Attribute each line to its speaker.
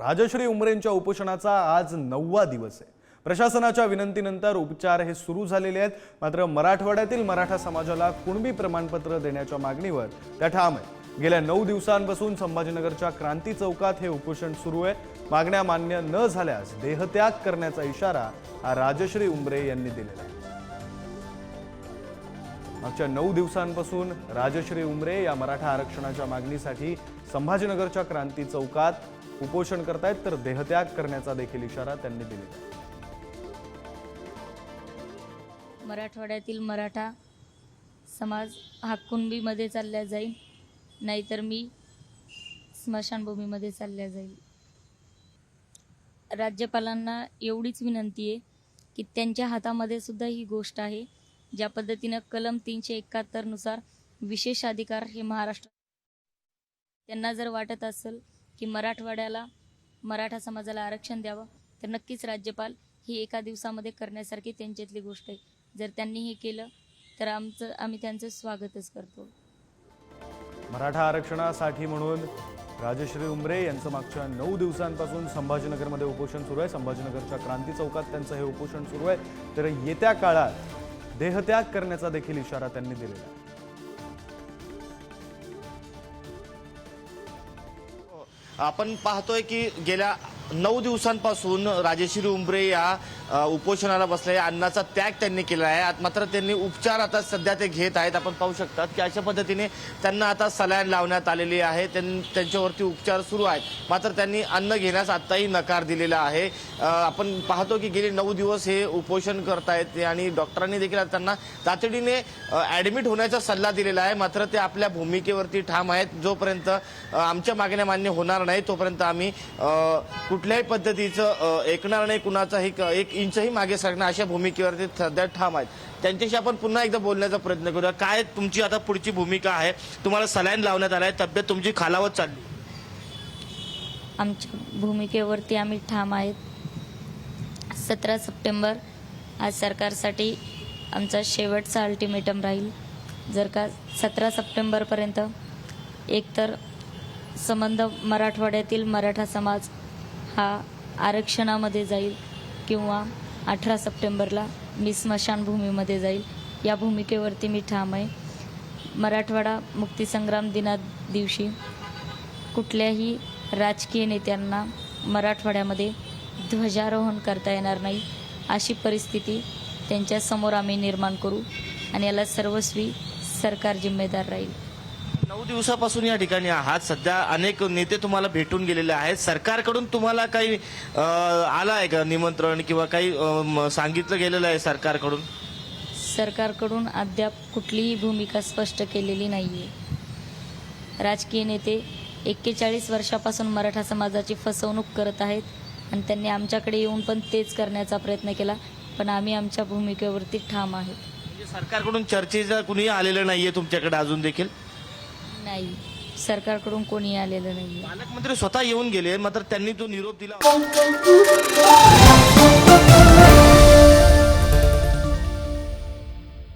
Speaker 1: राजश्री उमरेंच्या उपोषणाचा आज नववा दिवस आहे. प्रशासनाच्या विनंतीनंतर उपचार हे सुरू झालेले आहेत. मात्र मराठवाड्यातील मराठा समाजाला कुणबी प्रमाणपत्र देण्याच्या मागणीवर त्या ठाम आहे गेल्या नऊ दिवसांपासून संभाजीनगरच्या क्रांती चौकात हे उपोषण सुरू आहे मागण्या मान्य न झाल्यास देहत्याग करण्याचा इशारा हा राजश्री उमरे यांनी दिलेला आहे. मागच्या नऊ दिवसांपासून राजश्री उमरे या मराठा आरक्षणाच्या मागणीसाठी संभाजीनगरच्या क्रांती चौकात उपोषण करतायत तर देहत्याग करण्याचा देखील इशारा त्यांनी दिलेला
Speaker 2: मराठवाड्यातील मराठा समाज हा कुणबीमध्ये चालल्या जाईल नाहीतर मी स्मशानभूमीमध्ये चालल्या जाईल. राज्यपालांना एवढीच विनंती आहे की त्यांच्या हातामध्ये सुद्धा ही गोष्ट आहे ज्या पद्धतीनं कलम तीनशे एकाहत्तरनुसार विशेष अधिकार हे महाराष्ट्र त्यांना जर वाटत असेल की मराठवाड्याला मराठा समाजाला आरक्षण द्यावं तर नक्कीच राज्यपाल ही एका दिवसामध्ये करण्यासारखी त्यांच्यातली गोष्ट आहे. जर त्यांनी हे केलं तर आमचं आम्ही त्यांचं स्वागतच करतो.
Speaker 1: मराठा आरक्षणासाठी म्हणून राजश्री उमरे यांचं मागच्या नऊ दिवसांपासून संभाजीनगरमध्ये उपोषण सुरू आहे. संभाजीनगरच्या क्रांती चौकात त्यांचं हे उपोषण सुरू आहे. तर येत्या काळात देहत्याग करण्याचा देखील इशारा त्यांनी दिलेला आहे.
Speaker 3: आपण पाहतोय की गेल्या नऊ दिवसांपासून राजेश्री उंबरे या उपोषणाला बसले अन्नाचा त्याग त्यांनी केला आहे. मात्र त्यांनी उपचार आता सध्या ते घेत आहेत. आपण पाहू शकतात की अशा पद्धतीने त्यांना आता सलाईन लावण्यात आलेली आहे. त्यां- त्यांच्यावरती उपचार सुरू आहेत. मात्र त्यांनी अन्न घेण्यास आत्ताही नकार दिलेला आहे. आपण पाहतो की गेले नऊ दिवस हे उपोषण करतायत आणि डॉक्टरांनी देखील आता त्यांना तातडीने ऍडमिट होण्याचा सल्ला दिलेला आहे. मात्र ते आपल्या भूमिकेवरती ठाम आहेत. जोपर्यंत आमच्या मागण्या मान्य होणार नाही तोपर्यंत आम्ही कुठल्याही पद्धतीचं ऐकणार नाही. कुणाचाही एक इंचही मागे सरणार अशा भूमिकेवरती सध्या ठाम आहेत. त्यांच्याशी आपण पुन्हा एकदा बोलण्याचा प्रयत्न करूया. काय तुमची आता पुढची भूमिका आहे? तुम्हाला सलाईन लावण्यात आलाय तब्येत तुमची खालावत चालली.
Speaker 2: आमच्या भूमिकेवरती आम्ही ठाम आहेत. सतरा सप्टेंबर आज सरकारसाठी आमचा शेवटचा अल्टिमेटम राहील. जर का सतरा सप्टेंबरपर्यंत एकतर संबंध मराठवाड्यातील मराठा समाज हा आरक्षणामध्ये जाईल. किंवा अठरा सप्टेंबरला मी स्मशानभूमीमध्ये जाईल. या भूमिकेवरती मी ठाम आहे. मराठवाडा मुक्तीसंग्राम दिना दिवशी कुठल्याही राजकीय नेत्यांना मराठवाड्यामध्ये ध्वजारोहण करता येणार नाही अशी परिस्थिती त्यांच्यासमोर आम्ही निर्माण करू आणि याला सर्वस्वी सरकार जिम्मेदार राहील.
Speaker 3: नऊ दिवसापासून या ठिकाणी आहात. सध्या अनेक नेते तुम्हाला भेटून गेलेले आहेत. सरकारकडून तुम्हाला काही आलं आहे का निमंत्रण किंवा काही अ, सांगितलं गेलेलं आहे सरकारकडून?
Speaker 2: सरकारकडून अद्याप कुठलीही भूमिका स्पष्ट केलेली नाही आहे राजकीय नेते एक्केचाळीस वर्षापासून मराठा समाजाची फसवणूक करत आहेत आणि त्यांनी आमच्याकडे येऊन पण तेच करण्याचा प्रयत्न केला पण आम्ही आमच्या भूमिकेवरती ठाम आहेत.
Speaker 3: म्हणजे सरकारकडून चर्चेचं कुणीही आलेलं नाहीये तुमच्याकडे अजून देखील?
Speaker 2: नाही. सरकारकडून कोणी आलेलं नाही
Speaker 3: पालकमंत्री स्वतः येऊन गेले मात्र त्यांनी तो निरोप दिला.